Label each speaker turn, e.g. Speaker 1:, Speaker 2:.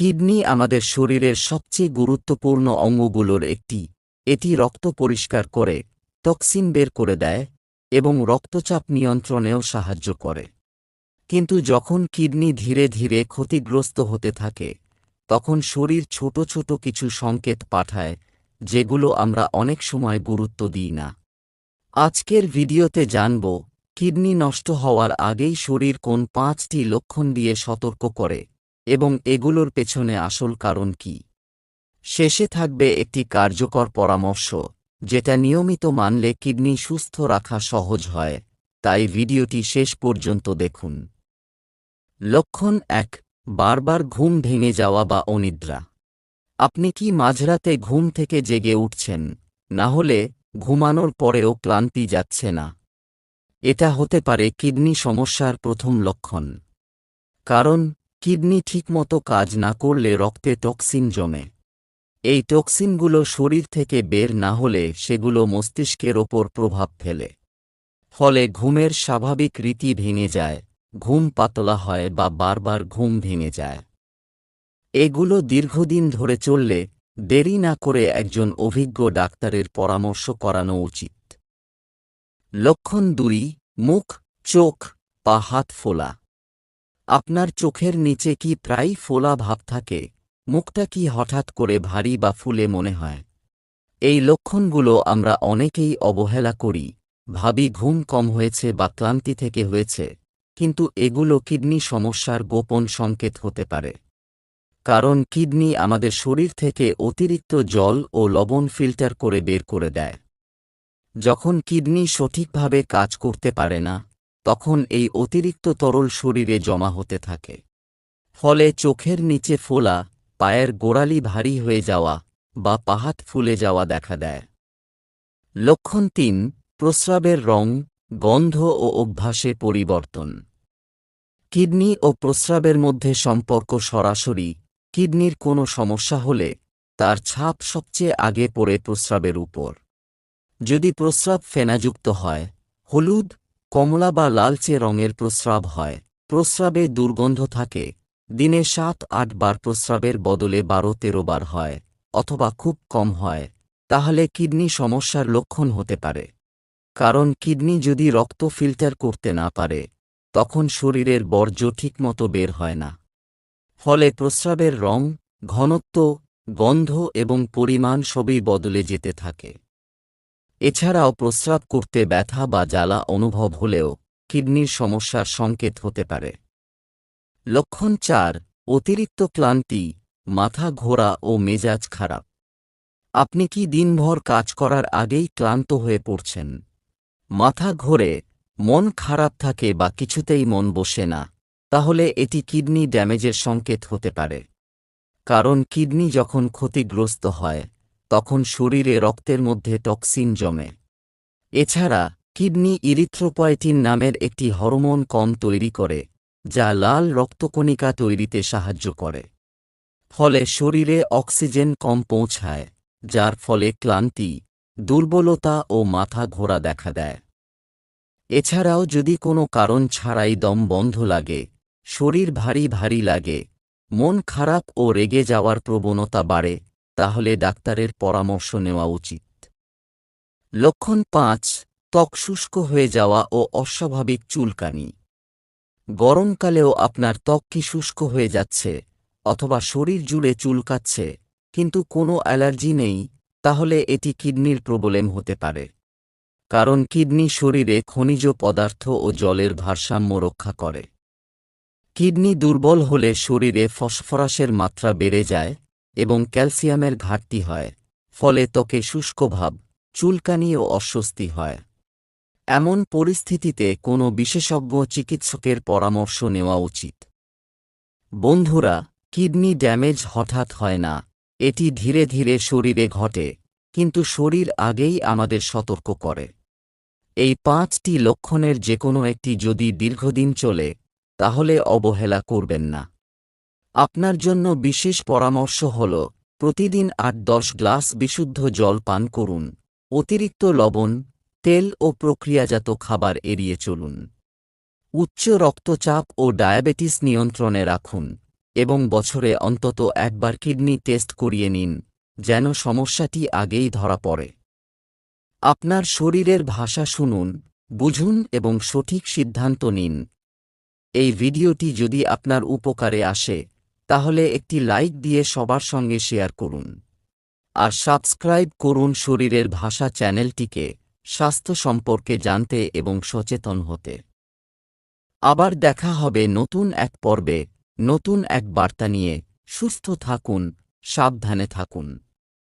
Speaker 1: Kidney আমাদের শরীরের সবচেয়ে গুরুত্বপূর্ণ অঙ্গগুলোর একটি। এটি রক্ত পরিষ্কার করে, টক্সিন বের করে দেয়, এবং রক্তচাপ নিয়ন্ত্রণেও সাহায্য করে। কিন্তু যখন কিডনি ধীরে ধীরে ক্ষতিগ্রস্ত হতে থাকে, তখন শরীর ছোট ছোট কিছু সংকেত পাঠায়, যেগুলো আমরা অনেক সময় গুরুত্ব দিই না। আজকের ভিডিওতে জানব, কিডনি নষ্ট হওয়ার আগেই শরীর কোন পাঁচটি লক্ষণ দিয়ে সতর্ক করে। এবং এগুলোর পেছনে আসল কারণ কি? শেষে থাকবে একটি কার্যকর পরামর্শ, যেটা নিয়মিত মানলে কিডনি সুস্থ রাখা সহজ হয়, তাই ভিডিওটি শেষ পর্যন্ত দেখুন। লক্ষণ এক, বারবার ঘুম ভেঙে যাওয়া বা অনিদ্রা। আপনি কি মাঝরাতে ঘুম থেকে জেগে উঠছেন? না হলে ঘুমানোর পরেও ক্লান্তি যাচ্ছে না। এটা হতে পারে কিডনি সমস্যার প্রথম লক্ষণ। কারণ কিডনি ঠিকমতো কাজ না করলে রক্তে টক্সিন জমে। এই টক্সিনগুলো শরীর থেকে বের না হলে সেগুলো মস্তিষ্কের ওপর প্রভাব ফেলে। ফলে ঘুমের স্বাভাবিক রীতি ভেঙে যায়, ঘুম পাতলা হয় বা বারবার ঘুম ভেঙে যায়। এগুলো দীর্ঘদিন ধরে চললে দেরি না করে একজন অভিজ্ঞ ডাক্তারের পরামর্শ করানো উচিত। লক্ষণ দুই, মুখ, চোখ, পা, হাত, ফোলা। আপনার চোখের নিচে কি প্রায় ফোলা ভাব থাকে? মুখটা কি হঠাৎ করে ভারী বা ফুলে মনে হয়? এই লক্ষণগুলো আমরা অনেকেই অবহেলা করি। ভাবি ঘুম কম হয়েছে বা ক্লান্তি থেকে হয়েছে, কিন্তু এগুলো কিডনি সমস্যার গোপন সংকেত হতে পারে। কারণ কিডনি আমাদের শরীর থেকে অতিরিক্ত জল ও লবণ ফিল্টার করে বের করে দেয়। যখন কিডনি সঠিকভাবে কাজ করতে পারে না তখন এই অতিরিক্ত তরল শরীরে জমা হতে থাকে। ফলে চোখের নিচে ফোলা, পায়ের গোড়ালি ভারী হয়ে যাওয়া বা পাহাত ফুলে যাওয়া দেখা দেয়। লক্ষণ তিন, প্রস্রাবের রং, গন্ধ ও অভ্যাসে পরিবর্তন। কিডনি ও প্রস্রাবের মধ্যে সম্পর্ক সরাসরি, কিডনির কোনো সমস্যা হলে তার ছাপ সবচেয়ে আগে পড়ে প্রস্রাবের উপর। যদি প্রস্রাব ফেনাযুক্ত হয়, হলুদ কমলা বা লালচে রঙের প্রস্রাব হয়। প্রস্রাবে দুর্গন্ধ থাকে। দিনে সাত, আট বার প্রস্রাবের বদলে বারো, তেরো বার হয়, অথবা খুব কম হয়। তাহলে কিডনি সমস্যার লক্ষণ হতে পারে। কারণ কিডনি যদি রক্ত ফিল্টার করতে না পারে, তখন শরীরের বর্জ্য ঠিকমতো বের হয় না। ফলে প্রস্রাবের রং, ঘনত্ব, গন্ধ এবং পরিমাণ সবই বদলে যেতে থাকে। এছাড়াও প্রস্রাব করতে ব্যথা বা জ্বালা অনুভব হলেও কিডনির সমস্যার সংকেত হতে পারে। লক্ষণ চার, অতিরিক্ত ক্লান্তি, মাথা ঘোরা ও মেজাজ খারাপ। আপনি কি দিনভর কাজ করার আগেই ক্লান্ত হয়ে পড়ছেন? মাথা ঘোরে, মন খারাপ থাকে বা কিছুতেই মন বসে না, তাহলে এটি কিডনি ড্যামেজের সংকেত হতে পারে। কারণ কিডনি যখন ক্ষতিগ্রস্ত হয় তখন শরীরে রক্তের মধ্যে টক্সিন জমে। এছাড়া, কিডনি ইরিথ্রোপয়েটিন নামের একটি হরমোন কম তৈরি করে, যা লাল রক্তকণিকা তৈরিতে সাহায্য করে। ফলে শরীরে অক্সিজেন কম পৌঁছায়, যার ফলে ক্লান্তি, দুর্বলতা ও মাথা ঘোরা দেখা দেয়। এছাড়াও যদি কোনো কারণ ছাড়াই দম বন্ধ লাগে, শরীর ভারী ভারী লাগে, মন খারাপ ও রেগে যাওয়ার প্রবণতা বাড়ে তাহলে ডাক্তারের পরামর্শ নেওয়া উচিত। লক্ষণ পাঁচ, ত্বক শুষ্ক হয়ে যাওয়া ও অস্বাভাবিক চুলকানি। গরমকালেও আপনার ত্বক কি শুষ্ক হয়ে যাচ্ছে অথবা শরীর জুড়ে চুলকাচ্ছে, কিন্তু কোনো অ্যালার্জি নেই, তাহলে এটি কিডনির প্রবলেম হতে পারে। কারণ কিডনি শরীরে খনিজ পদার্থ ও জলের ভারসাম্য রক্ষা করে। কিডনি দুর্বল হলে শরীরে ফসফরাসের মাত্রা বেড়ে যায় এবং ক্যালসিয়ামের ঘাটতি হয়, ফলে ত্বকে শুষ্কভাব চুলকানি ও অস্বস্তি হয়। এমন পরিস্থিতিতে কোনো বিশেষজ্ঞ চিকিৎসকের পরামর্শ নেওয়া উচিত। বন্ধুরা, কিডনি ড্যামেজ হঠাৎ হয় না, এটি ধীরে ধীরে শরীরে ঘটে, কিন্তু শরীর আগেই আমাদের সতর্ক করে। এই পাঁচটি লক্ষণের যে কোনো একটি যদি দীর্ঘদিন চলে, তাহলে অবহেলা করবেন না। আপনার জন্য বিশেষ পরামর্শ হল, প্রতিদিন আট দশ গ্লাস বিশুদ্ধ জল পান করুন, অতিরিক্ত লবণ, তেল ও প্রক্রিয়াজাত খাবার এড়িয়ে চলুন। উচ্চ রক্তচাপ ও ডায়াবেটিস নিয়ন্ত্রণে রাখুন এবং বছরে অন্তত একবার কিডনি টেস্ট করিয়ে নিন, যেন সমস্যাটি আগেই ধরা পড়ে। আপনার শরীরের ভাষা শুনুন, বুঝুন এবং সঠিক সিদ্ধান্ত নিন। এই ভিডিওটি যদি আপনার উপকারে আসে তাহলে একটি লাইক দিয়ে সবার সঙ্গে শেয়ার করুন। আর সাবস্ক্রাইব করুন শরীরের ভাষা চ্যানেলটিকে স্বাস্থ্য সম্পর্কে জানতে এবং সচেতন হতে। আবার দেখা হবে নতুন এক পর্বে, নতুন এক বার্তা নিয়ে। সুস্থ থাকুন, সাবধানে থাকুন।